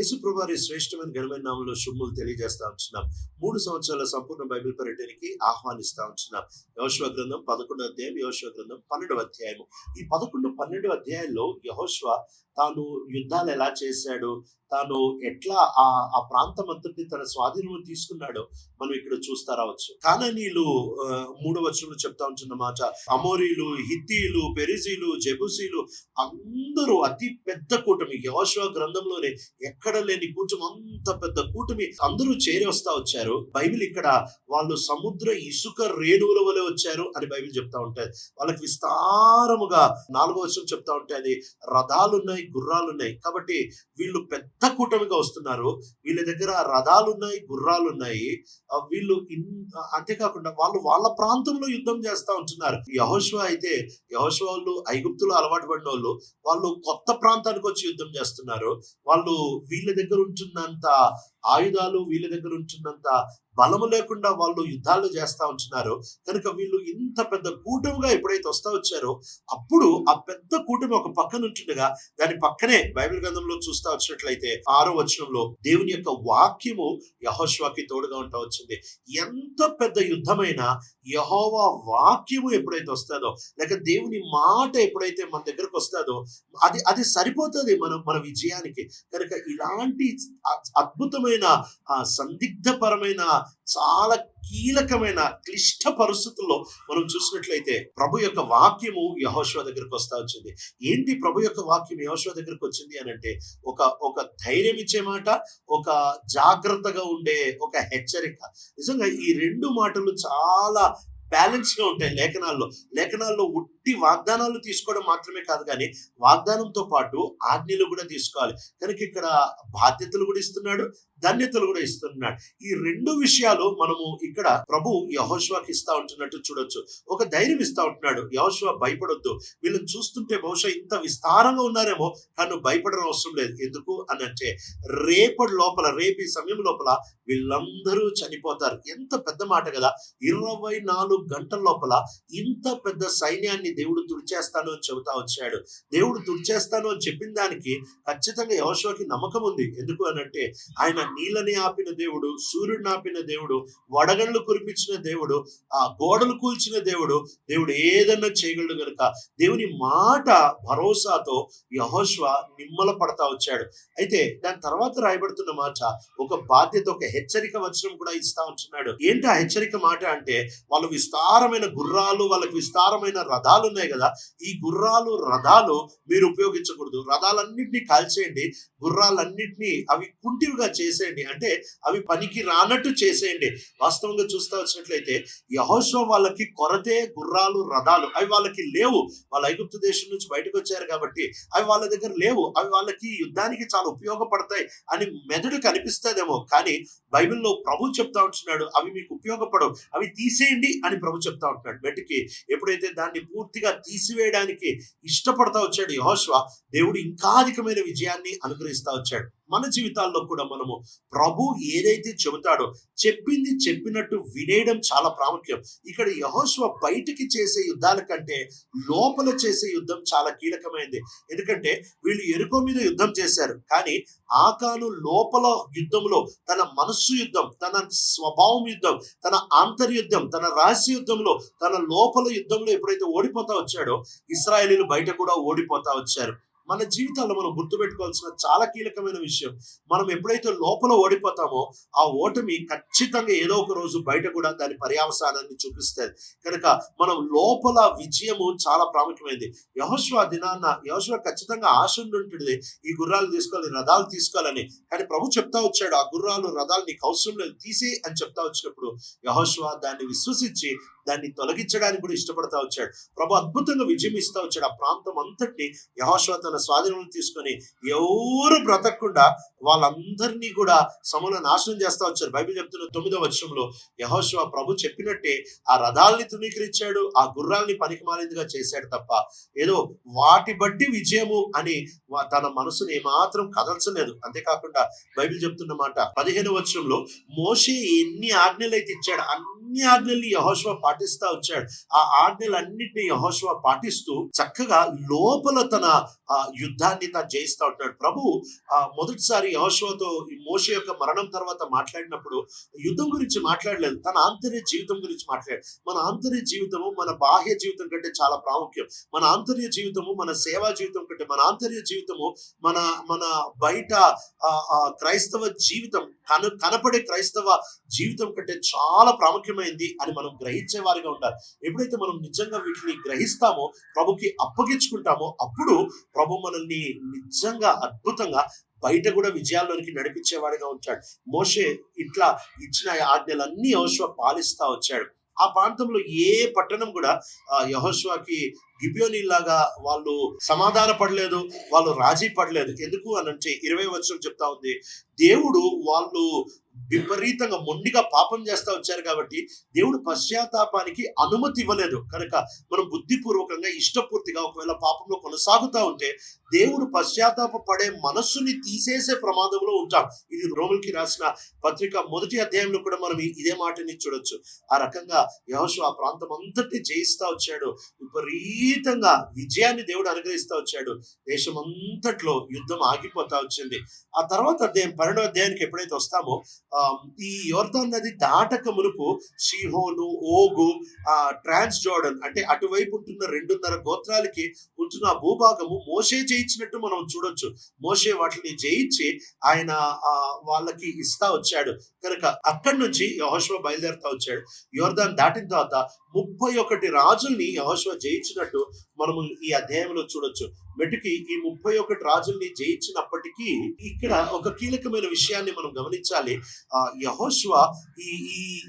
యేసుప్రభువారి శ్రేష్టమైన ఘనమైన నామంలో శుభములు తెలియజేస్తా ఉంటున్నాం. మూడు సంవత్సరాల సంపూర్ణ బైబిల్ పర్యటనకి ఆహ్వానిస్తా ఉంటున్నాం. యహోశ్వ గ్రంథం పదకొండవ అధ్యాయం యహోశ్వ గ్రంథం పన్నెండవ అధ్యాయం ఈ పదకొండు పన్నెండు అధ్యాయంలో యహోశ్వ తాను యుద్ధాలు ఎలా చేశాడు తాను ఎట్లా ఆ ఆ ప్రాంతం అంతటిని తన స్వాధీనం తీసుకున్నాడో మనం ఇక్కడ చూస్తా రావచ్చు. కాననీలు మూడవ వచనంలో చెప్తా ఉంటున్న మాట అమోరీలు హిత్తీలు పెరిజీలు జెబుసీలు అందరూ అతి పెద్ద కూటమి. యహోశ్వ గ్రంథంలోనే ఎక్కడ లేని కూటమి అంత పెద్ద కూటమి అందరూ చేరి వస్తా వచ్చారు. బైబిల్ ఇక్కడ వాళ్ళు సముద్ర ఇసుక రేణువుల వలె వచ్చారు అని బైబిల్ చెప్తా ఉంటాయి వాళ్ళకి విస్తారముగా నాలుగో వచనం చెప్తా ఉంటాయి రథాలు ఉన్నాయి గుర్రాలు ఉన్నాయి కాబట్టి వీళ్ళు పెద్ద కూటమిగా వస్తున్నారు. వీళ్ళ దగ్గర రథాలు ఉన్నాయి గుర్రాలు ఉన్నాయి వీళ్ళు ఇన్ అంతేకాకుండా వాళ్ళు వాళ్ళ ప్రాంతంలో యుద్ధం చేస్తా ఉంటున్నారు. యహోష్వా అయితే యహోశ్వ వాళ్ళు ఐగుప్తులో అలవాటు పడిన వాళ్ళు వాళ్ళు కొత్త ప్రాంతానికి వచ్చి యుద్ధం చేస్తున్నారు. వాళ్ళు వీళ్ళ దగ్గర ఉంటున్నంత ఆయుధాలు వీళ్ళ దగ్గర ఉంచినంత బలము లేకుండా వాళ్ళు యుద్ధాలు చేస్తా ఉంటున్నారు. కనుక వీళ్ళు ఇంత పెద్ద కూటమిగా ఎప్పుడైతే వస్తా వచ్చారో అప్పుడు ఆ పెద్ద కూటమి ఒక పక్కన ఉంటుండగా దాని పక్కనే బైబిల్ గ్రంథంలో చూస్తా వచ్చినట్లయితే ఆరో వచనంలో దేవుని యొక్క వాక్యము యహోశ్వాకి తోడుగా ఉంటా వచ్చింది. ఎంత పెద్ద యుద్ధమైనా యహోవా వాక్యము ఎప్పుడైతే వస్తుందో లేక దేవుని మాట ఎప్పుడైతే మన దగ్గరకు వస్తుందో అది అది సరిపోతుంది మనం మన విజయానికి. కనుక ఇలాంటి అద్భుతమైన అద్భుతమైన ఆ సందిగ్ధపరమైన చాలా కీలకమైన క్లిష్ట పరిస్థితుల్లో మనం చూసినట్లయితే ప్రభు యొక్క వాక్యము యహోశ్వ దగ్గరకు వస్తా వచ్చింది. ఏంటి ప్రభు యొక్క వాక్యం యహోశ్వ దగ్గరకు వచ్చింది అని అంటే ఒక ఒక ధైర్యం ఇచ్చే మాట ఒక జాగ్రత్తగా ఉండే ఒక హెచ్చరిక. నిజంగా ఈ రెండు మాటలు చాలా బ్యాలెన్స్గా ఉంటాయి లేఖనాల్లో. లేఖనాల్లో ఉట్టి వాగ్దానాలు తీసుకోవడం మాత్రమే కాదు కానీ వాగ్దానంతో పాటు ఆజ్ఞలు కూడా తీసుకోవాలి. కనుక ఇక్కడ బాధ్యతలు కూడా ఇస్తున్నాడు ధన్యతలు కూడా ఇస్తున్నాడు. ఈ రెండు విషయాలు మనము ఇక్కడ ప్రభు యహోష్వాకి ఇస్తా ఉంటున్నట్టు చూడొచ్చు. ఒక ధైర్యం ఇస్తా ఉంటున్నాడు. యహోష్వా భయపడొద్దు. వీళ్ళని చూస్తుంటే బహుశా ఇంత విస్తారంగా ఉన్నారేమో తను భయపడడం అవసరం లేదు. ఎందుకు అని అంటే రేపటి లోపల రేపు ఈ సమయం లోపల వీళ్ళందరూ చనిపోతారు. ఎంత పెద్ద మాట కదా. ఇరవై నాలుగు గంటల లోపల ఇంత పెద్ద సైన్యాన్ని దేవుడు తుడిచేస్తాను అని చెబుతా వచ్చాడు. దేవుడు తుడిచేస్తాను అని చెప్పిన దానికి ఖచ్చితంగా యహోశ్వకి నమ్మకం ఉంది. ఎందుకు అని అంటే ఆయన నీళ్ళని ఆపిన దేవుడు సూర్యుడిని ఆపిన దేవుడు వడగళ్ళు కురిపించిన దేవుడు ఆ గోడలు కూల్చిన దేవుడు దేవుడు ఏదన్నా చేయగలడు కనుక దేవుని మాట భరోసాతో యహోశ్వ నిమ్మల పడతా వచ్చాడు. అయితే దాని తర్వాత రాయబడుతున్న మాట ఒక బాధ్యత ఒక హెచ్చరిక వచనం కూడా ఇస్తా ఉంటున్నాడు. ఏంటి ఆ హెచ్చరిక మాట అంటే వాళ్ళు విస్తారమైన గుర్రాలు వాళ్ళకి విస్తారమైన రథాలు ఉన్నాయి కదా ఈ గుర్రాలు రథాలు మీరు ఉపయోగించకూడదు. రథాలన్నింటినీ కాల్చేయండి. గుర్రాలన్నింటినీ అవి కుంటివిగా చేసేయండి. అంటే అవి పనికి రానట్టు చేసేయండి. వాస్తవంగా చూస్తా వచ్చినట్లయితే యహోశ్వ వాళ్ళకి కొరతే గుర్రాలు రథాలు అవి వాళ్ళకి లేవు. వాళ్ళ ఐగుప్తు దేశం నుంచి బయటకు వచ్చారు కాబట్టి అవి వాళ్ళ దగ్గర లేవు. అవి వాళ్ళకి యుద్ధానికి చాలా ఉపయోగపడతాయి అని మెదడు కనిపిస్తుందేమో. కానీ బైబిల్లో ప్రభు చెప్తా ఉంటున్నాడు అవి మీకు ఉపయోగపడవు. అవి తీసేయండి అని ప్రభు చెప్తా ఉంటున్నాడు. మెట్టుకి ఎప్పుడైతే దాన్ని పూర్తి పూర్తిగా తీసివేయడానికి ఇష్టపడతా వచ్చాడు యహోశ్వ దేవుడు ఇంకా అధికమైన విజయాన్ని అనుగ్రహిస్తా వచ్చాడు. మన జీవితాల్లో కూడా మనము ప్రభు ఏదైతే చెబుతాడో చెప్పింది చెప్పినట్టు వినేయడం చాలా ప్రాముఖ్యం. ఇక్కడ యహోశ్వ బయటికి చేసే యుద్ధాల కంటే లోపల చేసే యుద్ధం చాలా కీలకమైంది. ఎందుకంటే వీళ్ళు ఎరుకో మీద యుద్ధం చేశారు. కానీ ఆకాను లోపల యుద్ధంలో తన మనస్సు యుద్ధం తన స్వభావం యుద్ధం తన ఆంతర్యుద్ధం తన రహస్య యుద్ధంలో తన లోపల యుద్ధంలో ఎప్పుడైతే ఓడిపోతా వచ్చాడో ఇస్రాయలీలు బయట కూడా ఓడిపోతా వచ్చారు. మన జీవితాల్లో మనం గుర్తుపెట్టుకోవాల్సిన చాలా కీలకమైన విషయం. మనం ఎప్పుడైతే లోపల ఓడిపోతామో ఆ ఓటమి ఖచ్చితంగా ఏదో ఒక రోజు బయట కూడా దాని పర్యావసానాన్ని చూపిస్తుంది. కనుక మనం లోపల విజయము చాలా ప్రాముఖ్యమైనది. యహోశ్వ దినాన్న యహోశ్వ ఖచ్చితంగా ఆశ ఉంటుంది ఈ గుర్రాలు తీసుకోవాలి రథాలు తీసుకోవాలని. కానీ ప్రభు చెప్తా వచ్చాడు ఆ గుర్రాలు రథాలు నీకు అవసరం లేదు తీసే అని చెప్తా వచ్చినప్పుడు యహోశ్వ దాన్ని విశ్వసించి దాన్ని తొలగించడానికి కూడా ఇష్టపడతా వచ్చాడు. ప్రభు అద్భుతంగా విజయం ఇస్తా వచ్చాడు. ఆ ప్రాంతం అంతటిని యహోశ్వ తన స్వాధీనంలో తీసుకొని ఎవరు బ్రతకకుండా వాళ్ళందరినీ కూడా సమూల నాశనం చేస్తా వచ్చారు బైబిల్ చెప్తున్న తొమ్మిదో వర్షంలో యహోశ్వ ప్రభు చెప్పినట్టే ఆ రథాల్ని తునీకరించాడు ఆ గుర్రాల్ని పనికిమాలిందిగా చేశాడు తప్ప ఏదో వాటి బట్టి విజయము అని తన మనసుని ఏమాత్రం కదల్చలేదు. అంతేకాకుండా బైబిల్ చెప్తున్న మాట పదిహేను వర్షంలో మోషే ఎన్ని ఆజ్ఞలు అయితే ఇచ్చాడు అన్ని అన్ని ఆజ్ఞల్ని యహోశివ పాటిస్తా వచ్చాడు. ఆ ఆజ్ఞలన్నింటినీ యహోశివ పాటిస్తూ చక్కగా లోపల తన ఆ, యుద్ధాన్ని తను జయిస్తా ఉంటాడు ప్రభు ఆ, మొదటిసారి యహోశివతో ఈ యొక్క మరణం తర్వాత మాట్లాడినప్పుడు యుద్ధం గురించి మాట్లాడలేదు. తన ఆంతర్య జీవితం గురించి మాట్లాడాడు. మన ఆంతర్య జీవితము మన బాహ్య జీవితం కంటే చాలా ప్రాముఖ్యం. మన ఆంతర్య జీవితము మన సేవా జీవితం కంటే మన ఆంతర్య జీవితము మన మన బయట క్రైస్తవ జీవితం కన కనపడే క్రైస్తవ జీవితం కంటే చాలా ప్రాముఖ్యమైంది అని మనం గ్రహించే వారిగా ఉండాలి. ఎప్పుడైతే మనం నిజంగా వీటిని గ్రహిస్తామో ప్రభుకి అప్పగించుకుంటామో అప్పుడు ప్రభు మనల్ని నిజంగా అద్భుతంగా బయట కూడా విజయాల్లోనికి నడిపించేవాడిగా ఉంటాడు మోషే ఇట్లా ఇచ్చిన ఆజ్ఞలన్నీ యహోశివ పాలిస్తా వచ్చాడు. ఆ ప్రాంతంలో ఏ పట్టణం కూడా ఆ గిబియోనీలాగా వాళ్ళు సమాధాన పడలేదు వాళ్ళు రాజీ పడలేదు. ఎందుకు అని అంటే ఇరవై వచ్చరం చెప్తా ఉంది. దేవుడు వాళ్ళు విపరీతంగా మొండిగా పాపం చేస్తా వచ్చారు కాబట్టి దేవుడు పశ్చాత్తాపానికి అనుమతి ఇవ్వలేదు. కనుక మనం బుద్ధిపూర్వకంగా ఇష్టపూర్తిగా ఒకవేళ పాపంలో కొనసాగుతా ఉంటే దేవుడు పశ్చాత్తాప పడే మనస్సుని తీసేసే ప్రమాదంలో ఉంటాం. ఇది రోములకి రాసిన పత్రిక మొదటి అధ్యాయంలో కూడా మనం ఇదే మాటని చూడొచ్చు. ఆ రకంగా యహోషు ఆ ప్రాంతం అంతటి జయిస్తా వచ్చాడు. విపరీతంగా విజయాన్ని దేవుడు అనుగ్రహిస్తూ వచ్చాడు. దేశం అంతట్లో యుద్ధం ఆగిపోతా వచ్చింది. ఆ తర్వాత అధ్యాయం పన్నెండో అధ్యాయానికి ఎప్పుడైతే వస్తామో ఈ యోర్దాన్ నది దాటక మునుపు షీహోను ఓగు ఆ ట్రాన్స్ జోర్డన్ అంటే అటువైపు ఉంటున్న రెండున్నర గోత్రాలకి ఉంటున్న భూభాగము మోసే జయించినట్టు మనం చూడొచ్చు. మోసే వాటిని జయించి ఆయన ఆ వాళ్ళకి ఇస్తా వచ్చాడు. కనుక అక్కడి నుంచి యహోశ్వ బయలుదేరుతా వచ్చాడు. యోర్దాన్ దాటిన తర్వాత ముప్పై ఒకటి రాజుల్ని యహోశ్వ జయించినట్టు మనము ఈ అధ్యాయంలో చూడొచ్చు. మెటుకి ఈ ముప్పై ఒకటి రాజుల్ని జయించినప్పటికీ ఇక్కడ ఒక కీలకమైన విషయాన్ని మనం గమనించాలి. ఆ యహోశ్వ ఈ ఈ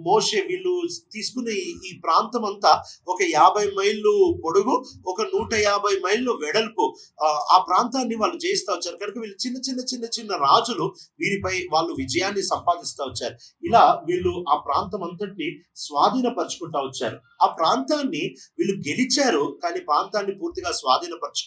మోషే వీళ్ళు తీసుకునే ఈ- ప్రాంతం అంతా ఒక యాభై మైళ్ళు పొడుగు ఒక నూట యాభై మైళ్ళు వెడల్పు. ఆ, ప్రాంతాన్ని వాళ్ళు జయిస్తూ వచ్చారు. కనుక వీళ్ళు చిన్న చిన్న చిన్న చిన్న రాజులు వీరిపై వాళ్ళు విజయాన్ని సంపాదిస్తా వచ్చారు. ఇలా వీళ్ళు ఆ ప్రాంతం అంతటిని స్వాధీనపరచుకుంటా వచ్చారు. ఆ ప్రాంతాన్ని వీళ్ళు గెలిచారు కానీ ప్రాంతాన్ని పూర్తిగా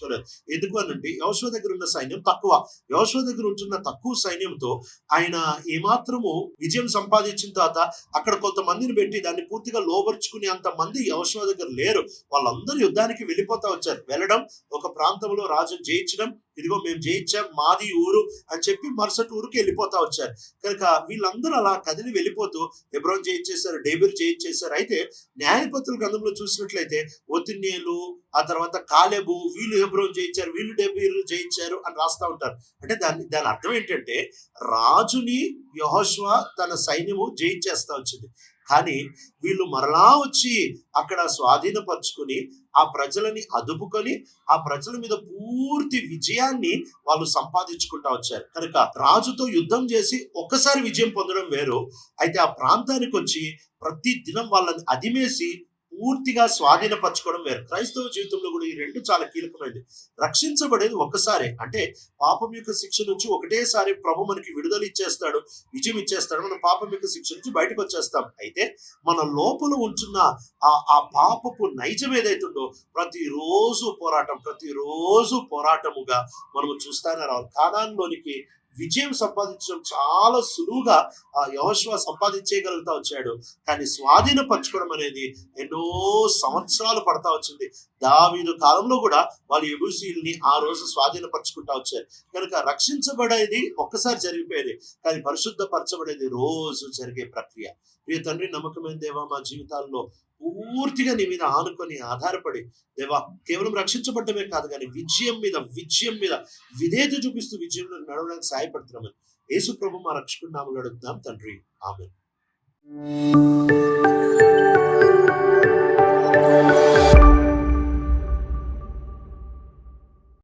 స్వాధీనపరచుకోలేదు ఎందుకు అనంటే యోశ్వ దగ్గర ఉన్న సైన్యం తక్కువ. యోశ్వ దగ్గర ఉంటున్న తక్కువ సైన్యంతో ఆయన ఏమాత్రము విజయం సంపాదించిన తర్వాత అక్కడ కొంతమందిని పెట్టి దాన్ని పూర్తిగా లోబర్చుకునే అంత మంది యోశ్వ దగ్గర లేరు. వాళ్ళందరూ యుద్ధానికి వెళ్ళిపోతా వచ్చారు. వెళ్ళడం ఒక ప్రాంతంలో రాజు జయించడం ఇదిగో మేము జయించాం మాది ఊరు అని చెప్పి మరుసటి ఊరికి వెళ్ళిపోతా వచ్చారు. కనుక వీళ్ళందరూ అలా కదిలి వెళ్ళిపోతూ ఎబ్రోన్ జయించేశారు డేబిర్ జయించేశారు. అయితే న్యాయపతుల గ్రంథంలో చూసినట్లయితే ఒతిన్యేలు ఆ తర్వాత కాలేబు వీళ్ళు ఎబ్రోన్ జయించారు వీళ్ళు డేబిర్ జయించారు అని రాస్తా ఉంటారు. అంటే దాని దాని అర్థం ఏంటంటే రాజుని యహోష్వా తన సైన్యము జయించేస్తా వచ్చింది. కానీ వీళ్ళు మరలా వచ్చి అక్కడ స్వాధీనపరుచుకుని ఆ ప్రజలని అదుపుకొని ఆ ప్రజల మీద పూర్తి విజయాన్ని వాళ్ళు సంపాదించుకుంటా వచ్చారు. కనుక రాజుతో యుద్ధం చేసి ఒక్కసారి విజయం పొందడం వేరు. అయితే ఆ ప్రాంతానికి వచ్చి ప్రతి దినం వాళ్ళని అదిమేసి పూర్తిగా స్వాధీనపరచుకోవడం వేరు. క్రైస్తవ జీవితంలో కూడా ఈ రెండు చాలా కీలకమైనది. రక్షించబడేది ఒక్కసారే అంటే పాపం యొక్క శిక్ష నుంచి ఒకటేసారి ప్రభు మనకి విడుదల ఇచ్చేస్తాడు విజయం ఇచ్చేస్తాడు. మనం పాపం యొక్క శిక్ష నుంచి బయటకు వచ్చేస్తాం. అయితే మన లోపల ఉంటున్న ఆ ఆ పాపపు నైజం ఏదైతుందో ప్రతిరోజు పోరాటం ప్రతిరోజు పోరాటముగా మనము చూస్తానే రావాలి. కానాన్లోనికి విజయం సంపాదించడం చాలా సులువుగా ఆ యహోశ్వ సంపాదించేయగలుగుతా వచ్చాడు. కానీ స్వాధీనపరచుకోవడం అనేది ఎన్నో సంవత్సరాలు పడతా వచ్చింది. దావీదు కాలంలో కూడా వాళ్ళు ఎబుసీల్ని ఆ రోజు స్వాధీనపరచుకుంటా వచ్చారు. కనుక రక్షించబడేది ఒక్కసారి జరిగిపోయేది కానీ పరిశుద్ధపరచబడేది రోజు జరిగే ప్రక్రియ. ప్రియ తండ్రి నమ్మకమైన దేవా మా జీవితాల్లో పూర్తిగా నీ మీద ఆనుకొని ఆధారపడి దేవా కేవలం రక్షించబడమే కాదు కానీ విజయం మీద విజయం మీద విధేయత చూపిస్తూ విజయంలో నడవడానికి సహాయపడుతున్నామని యేసు ప్రభు మా రక్షకుడు నామలు అడుగుతున్నాం తండ్రి. ఆమె